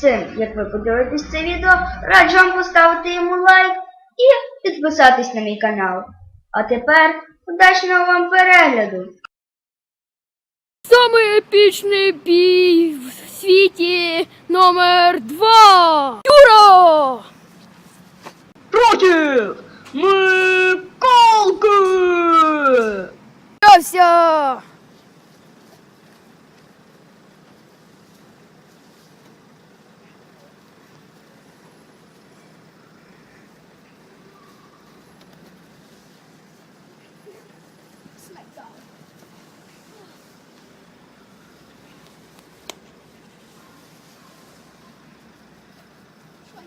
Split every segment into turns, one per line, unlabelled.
цим, як ви подивитесь це відео, раджу вам поставити йому лайк і підписатись на мій канал. А тепер удачного вам перегляду!
Самий епічний бій в світі номер два. Юра!
Против Миколки!
Явся!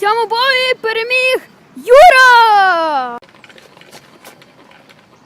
цьому бої переміг Юра!